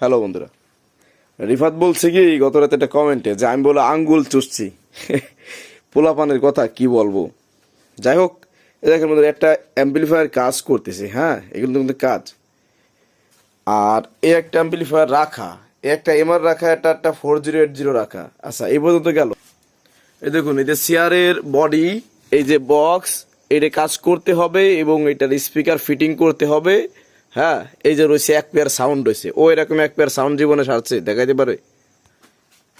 Hello বন্ধুরা। রিফাত বলছে কি গত রাতে একটা কমেন্টে যে আমি বলে আঙ্গুল চুষছি। পোলাপানের কথা কি বলব? যাই হোক, এ দেখেন বন্ধুরা, একটা অ্যাম্পলিফায়ার কাজ করতেছে হ্যাঁ এগুলো কিন্তু কাজ। আর এই একটা অ্যাম্পলিফায়ার রাখা, এ একটা এমআর রাখা, একটা একটা ফোর জিরো এইট জিরো রাখা। আচ্ছা এই পর্যন্ত গেল। এই দেখুন, এই যে চেয়ারের বডি এই যে বক্স এটা কাজ করতে হবে এবং এটার স্পিকার ফিটিং করতে হবে। হ্যাঁ এই যে রয়েছে এক পেয়ার সাউন্ড রয়েছে। ও এরকম এক পেয়ার সাউন্ড জীবনে সারছে, দেখাইতে পারে?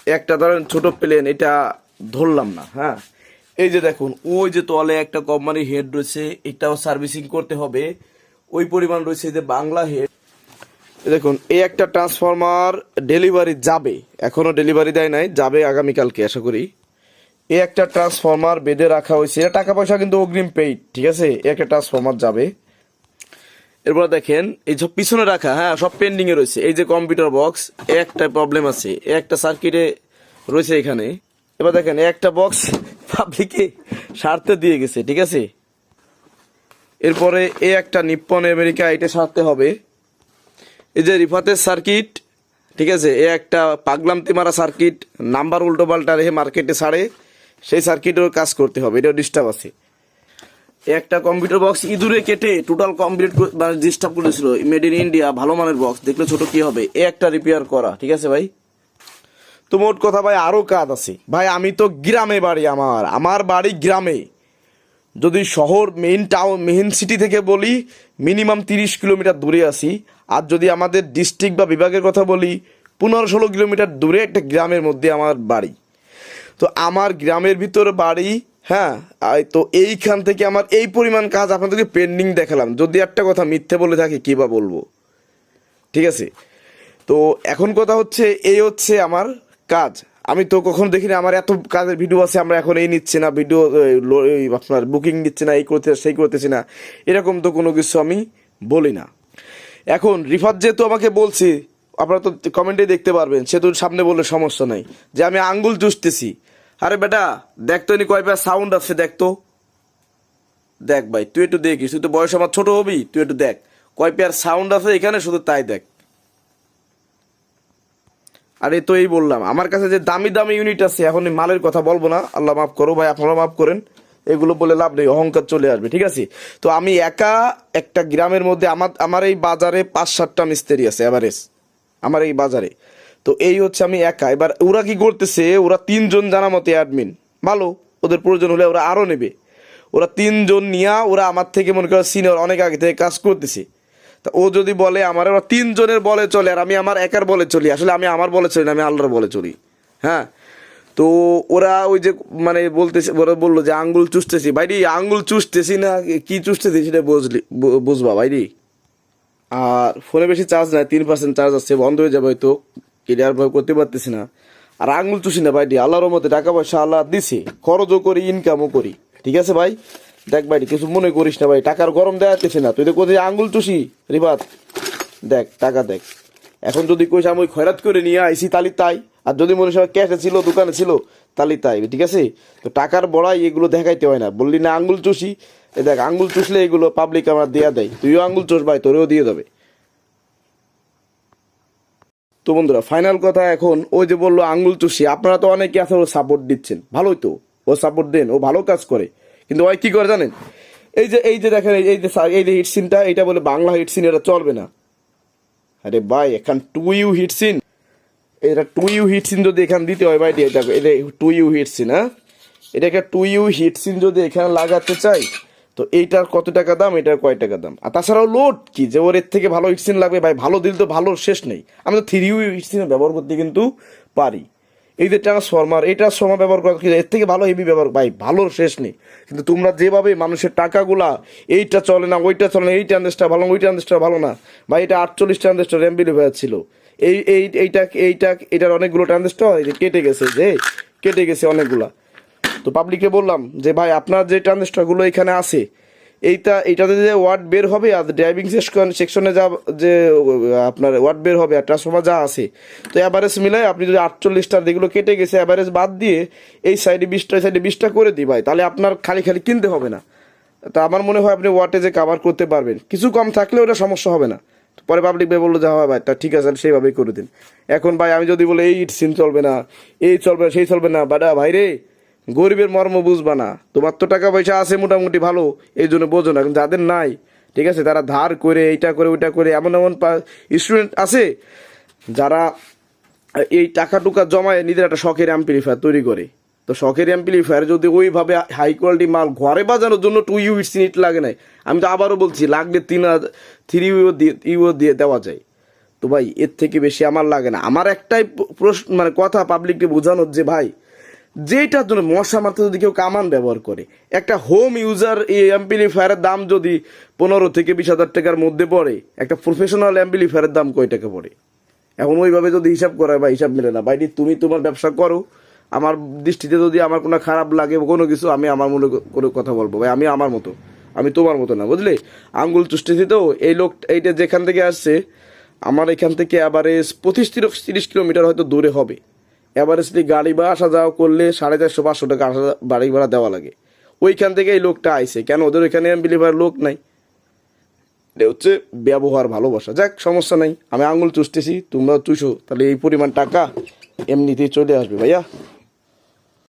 একটা ধরেন ছোট প্লেন এটা ধরলাম না হ্যাঁ? এই যে দেখুন, ওই যে তলে একটা কোম্পানি হেড রয়েছে, এটাও সার্ভিসিং করতে হবে। ওই পরিমাণ রয়েছে যে বাংলা হেড দেখুন এই একটা ট্রান্সফরমার ডেলিভারি যাবে, এখনও ডেলিভারি দেয় নাই, যাবে আগামীকালকে, আশা করি। এই একটা ট্রান্সফরমার বেঁধে রাখা হয়েছে টাকা পয়সা কিন্তু অগ্রিম পেইড ঠিক আছে? একটা ট্রান্সফরমার যাবে। এরপর দেখেন, এই সব পিছনে রাখা হ্যাঁ সব পেন্ডিং এ রয়েছে। এই যে কম্পিউটার বক্স একটা প্রবলেম আছে, একটা সার্কিটে রয়েছে এখানে। এবার দেখেন, একটা বক্স পাবলিকে সারতে দিয়ে গেছে, ঠিক আছে? এরপরে এ একটা নিপ্পন আমেরিকা এটা সারতে হবে। এই যে রিফাতের সার্কিট ঠিক আছে? এ একটা পাগলামতি মারা সার্কিট নাম্বার উল্টো পাল্টা রেখে মার্কেটে সারে, সেই সার্কিটেরও কাজ করতে হবে, এটাও ডিস্টার্ব আছে একটা কম্পিউটার বক্স ইঁদুরে কেটে টোটাল কমপ্লিট মানে ডিস্টার্ব করেছিল। মেড ইন ইন্ডিয়া ভালো মানের বক্স দেখলে ছোট কি হবে? এ একটা রিপেয়ার করা, ঠিক আছে ভাই? তো মোট কথা ভাই আরও কাজ আছে। ভাই, আমি তো গ্রামে বাড়ি আমার। আমার বাড়ি গ্রামে। যদি শহর মেইন টাউন মেইন সিটি থেকে বলি মিনিমাম তিরিশ কিলোমিটার দূরে আছি। আর যদি আমাদের ডিস্ট্রিক্ট বা বিভাগের কথা বলি, পনেরো ষোলো কিলোমিটার দূরে একটা গ্রামের মধ্যে আমার বাড়ি। তো আমার গ্রামের ভিতর বাড়ি হ্যাঁ তো এইখান থেকে আমার এই পরিমাণ কাজ আপনাদেরকে পেন্ডিং দেখালাম। যদি একটা কথা মিথ্যে বলে থাকি, কী বা বলব? ঠিক আছে? তো এখন কথা হচ্ছে, এই হচ্ছে আমার কাজ। আমি তো কখনো দেখিনি, আমার এত কাজের ভিডিও আছে, আমরা এখন এই নিচ্ছি না ভিডিও আপনার বুকিং নিচ্ছে না, এই করতে, সেই করতেছি না। এরকম তো কোনো কিছু আমি বলি না। এখন, রিফাত যেহেতু আমাকে বলছি, আপনারা তো কমেন্টে দেখতে পারবেন, সে তো সামনে বললে সমস্যা নাই। যে আমি আঙ্গুল চুষতেছি আরে বেটা, দেখ তো নি কয় সাউন্ড আছে, দেখ তো। দেখ ভাই, তুই একটু দেখিস, তুই তো বয়স আমার ছোট হবি, তুই একটু দেখ। কয় পেয়ার সাউন্ড আছে এখানে, শুধু তাই দেখ। আরে তো এই বললাম, আমার কাছে যে দামি দামি ইউনিট আছে, এখন মালের কথা বলব না। আল্লাহ মাফ করো ভাই আপনারা মাফ করেন। এগুলো বলে লাভ নেই, অহংকার চলে আসবে, ঠিক আছে? তো আমি একা একটা গ্রামের মধ্যে, আমার আমার এই বাজারে পাঁচ সাতটা মিস্ত্রি আছে এভারেজ আমার এই বাজারে। তো এই হচ্ছে আমি একা। এবার ওরা কি করতেছে, ওরা তিনজন জানা মতে অ্যাডমিন ভালো, ওদের প্রয়োজন হলে ওরা আরও নেবে। ওরা তিনজন নিয়া ওরা আমার থেকে মনে করো সিনিয়র অনেক আগে থেকে কাজ করতেছে। তা ও যদি বলে আমার, ওরা তিনজনের বলে চলে, আর আমি আমার একার বলে চলি। আসলে আমি আমার বলে চলি না, আমি আল্লাহর বলে চলি। হ্যাঁ? তো ওরা ওই যে মানে বলতেছে, ওরা বলল যে, আঙ্গুল চুষতেছি। ভাইরি, আঙ্গুল চুষতেছি না কি চুষতেছি সেটা বুঝলি বুঝবা ভাইরি। আর ফোনে বেশি চার্জ নাই, তিন পার্সেন্ট চার্জ আছে, বন্ধ হয়ে যাবে হয়তো। ক্লিয়ার ভাবে করতে পারতেছি না। আর আঙুল চুষি না ভাইটি, আল্লাহর মতে টাকা পয়সা আল্লাহ দিছে, খরচও করি ইনকামও করি। ঠিক আছে ভাই? দেখ ভাই কিছু মনে করিস না ভাই, টাকার গরম দেখাতেছি না। তুই তো কোথায় আঙ্গুল চুষি রিবাত দেখ, টাকা দেখ। এখন যদি কইস আমি খয়রাত করে নিয়ে আইসি তালি তাই। আর যদি মনে হয় ক্যাশে ছিল, দোকানে ছিল, তালি তাই, ঠিক আছে? তো টাকার বড়াই এগুলো দেখাইতে হয় না। বললি না আঙ্গুল চুষি, এ দেখ আঙ্গুল চুষলে এগুলো পাবলিক আমার দেয়া দেয়। তুইও আঙ্গুল চুষ ভাই, তোরেও দিয়ে দেবে তো বন্ধুরা ফাইনাল কথা এখন, ওই যে বলল আঙ্গুল চুষি, আপনারা তো অনেকে আছে ও সাপোর্ট দিচ্ছেন। ভালোই তো, ও সাপোর্ট দেন, ও ভালো কাজ করে। কিন্তু ওই কি করে জানেন? এই যে এই যে দেখেন, এই যে এই যে হিটসিনটা এটা বলে বাংলা হিটসিন এটা চলবে না। আরে ভাই, এখন টু ইউ হিটসিন এটা টু ইউ হিটসিন যদি এখানে দিতে হয় ভাই, এটা এটা টু ইউ হিটসিন হ্যাঁ? এটাকে টু ইউ হিটসিন যদি এখানে লাগাতে চাই তো এইটার কত টাকা দাম, এটার কয় টাকা দাম? আর তাছাড়াও লোড কি? যে ওর এর থেকে ভালো হিটসিন লাগবে, ভাই, ভালো দিল তো ভালো শেষ নেই। আমি তো থ্রি ইউ হিটসিন ব্যবহার করতে কিন্তু পারি। এই যে ট্রান্সফরমার এই ট্রান্সফরমার ব্যবহার করা এর থেকে ভালো হেভি ব্যবহার ভাই, ভালো শেষ নেই। কিন্তু তোমরা যেভাবে মানুষের টাকাগুলা, এইটা চলে না, ওইটা চলে না এই ট্রান্সটা ভালো ওই ট্রান্সটা ভালো না। ভাই, এটা আটচল্লিশ ট্রান্সটা র্যাম বিলিভার ছিল এই এই, এইটা এইটা, এটার অনেকগুলো যে কেটে গেছে যে, কেটে গেছে অনেকগুলা। তো পাবলিককে বললাম যে, ভাই, আপনার যে ট্রানজিস্টরগুলো এখানে আছে, এইটা, এইটাতে যে ওয়ার্ড বের হবে আর ড্রাইভিং সেকশন সেকশনে যা, যে, আপনার ওয়ার্ড বের হবে আর ট্রান্সফর্মার যা আছে, তো অ্যাভারেজ মিলাই আপনি যদি আটচল্লিশটা যেগুলো কেটে গেছে অ্যাভারেজ বাদ দিয়ে এই সাইডে বিশটা সাইডে বিশটা করে দিই ভাই, তাহলে আপনার খালি খালি কিনতে হবে না। তা আমার মনে হয় আপনি ওয়াটেজে কাভার করতে পারবেন, কিছু কম থাকলে ওটা সমস্যা হবে না। পরে পাবলিক ভাই বলল যে, হয় ভাই, তা ঠিক আছে সেইভাবেই করে দিন। এখন ভাই, আমি যদি বলে, এই সিন চলবে না, এই চলবে না, সেই চলবে না। বাডা, ভাই রে গরিবের মর্ম বুঝবা না। তোমার তো টাকা পয়সা আছে মোটামুটি ভালো, এই জন্য বোঝো না যাদের নাই, ঠিক আছে, তারা ধার করে, এইটা করে, ওইটা করে, এমন এমন স্টুডেন্ট আছে, যারা এই টাকা টুকা জমায় নিজের একটা শখের অ্যাম্পলিফায়ার তৈরি করে। তো শখের অ্যাম্পলিফায়ার যদি ওইভাবে হাই কোয়ালিটি মাল ঘরে বাজানোর জন্য টু ইউইটস ইট লাগে নাই, আমি তো আবারও বলছি, লাগলে তিন হাজার থ্রি ইউ দিয়ে ইউ দিয়ে দেওয়া যায়। তো ভাই, এর থেকে বেশি আমার লাগে না। আমার একটাই প্রশ্ন মানে কথা পাবলিককে বোঝানোর যে ভাই যেটার জন্য মশা মারতে যদি কেউ কামান ব্যবহার করে, একটা হোম ইউজার এই অ্যাম্পলিফায়ারের দাম যদি পনেরো থেকে বিশ হাজার টাকার মধ্যে পড়ে, একটা প্রফেশনাল অ্যাম্পিলিফায়ারের দাম কয় টাকা পড়ে? এখন ওইভাবে যদি হিসাব করা বা হিসাব মেলে না। বাইরে তুমি তোমার ব্যবসা করো। আমার দৃষ্টিতে যদি আমার কোনো খারাপ লাগে কোনো কিছু, আমি আমার মনে করে কথা বলব। ভাই, আমি আমার মতো। আমি তোমার মতো না, বুঝলে? আঙ্গুল চুষ্টিছি তো, এই লোক, এইটা যেখান থেকে আসছে, আমার এখান থেকে অ্যাভারেজ পঁচিশ তিরিশ তিরিশ কিলোমিটার হয়তো দূরে হবে। অ্যাভারেজলি গাড়ি বা আসা যাওয়া করলে সাড়ে চারশো, পাঁচশো টাকা আসা বাড়ি ভাড়া দেওয়া লাগে। ওইখান থেকে এই লোকটা আইসে কেন? ওদের ওইখানে বিলিভার লোক নাই। এটা হচ্ছে ব্যবহার, ভালোবাসা। যাক, সমস্যা নাই। আমি আঙুল চুষতেছি তোমরা চুষো। তাহলে এই পরিমাণ টাকা এমনিতেই চলে আসবে, ভাইয়া।